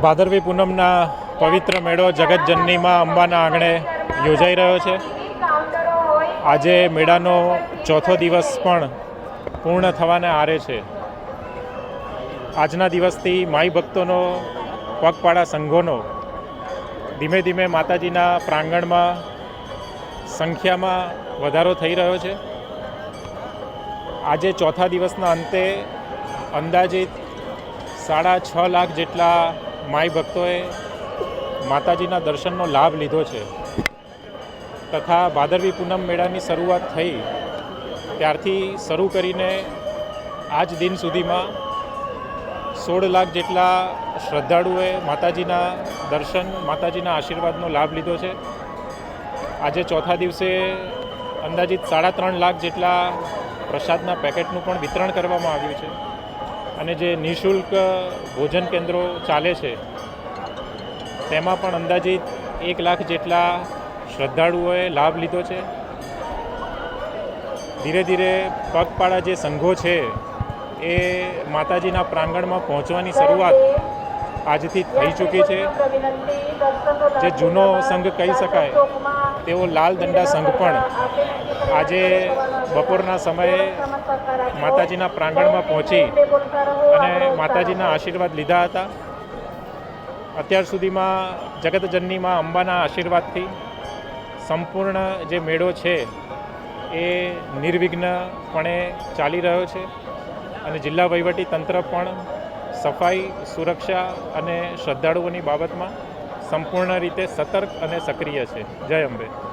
ભાદરવી પૂનમના પવિત્ર મેળો જગતજનનીમાં અંબાના આંગણે યોજાઈ રહ્યો છે. આજે મેળાનો ચોથો દિવસ પણ પૂર્ણ થવાને આરે છે. આજના દિવસથી માઈ ભક્તોનો, પગપાળા સંઘોનો ધીમે ધીમે માતાજીના પ્રાંગણમાં સંખ્યામાં વધારો થઈ રહ્યો છે. આજે ચોથા દિવસના અંતે અંદાજિત સાડા છ લાખ જેટલા માઈ ભક્તોએ માતાજીના દર્શનનો લાભ લીધો છે. તથા ભાદરવી પૂનમ મેળાની શરૂઆત થઈ, ત્યારથી શરૂ કરીને આજ દિન સુધીમાં સોળ લાખ જેટલા શ્રદ્ધાળુએ માતાજીના દર્શન, માતાજીના આશીર્વાદનો લાભ લીધો છે. આજે ચોથા દિવસે અંદાજિત સાડા ત્રણ લાખ જેટલા પ્રસાદના પેકેટનું પણ વિતરણ કરવામાં આવ્યું છે. અને જે નિઃશુલ્ક ભોજન કેન્દ્રો ચાલે છે, તેમાં પણ અંદાજિત એક લાખ જેટલા શ્રદ્ધાળુઓએ લાભ લીધો છે. ધીરે ધીરે પગપાળા જે સંઘો છે, એ માતાજીના પ્રાંગણમાં પહોંચવાની શરૂઆત આજથી થઈ ચૂકી છે. જે જૂનો સંઘ કહી શકાય તેવો લાલ દંડા સંઘ પણ આજે બપોરના સમયે માતાજીના પ્રાંગણમાં પહોંચી અને માતાજીના આશીર્વાદ લીધા હતા. અત્યાર સુધીમાં જગતજનનીમાં અંબાના આશીર્વાદથી સંપૂર્ણ જે મેળો છે એ નિર્વિઘ્નપણે ચાલી રહ્યો છે અને જિલ્લા વહીવટી તંત્ર પણ સફાઈ સુરક્ષા અને શ્રદ્ધાળુઓની બાબતમાં સંપૂર્ણ રીતે સતર્ક અને સક્રિય છે. જય અંબે.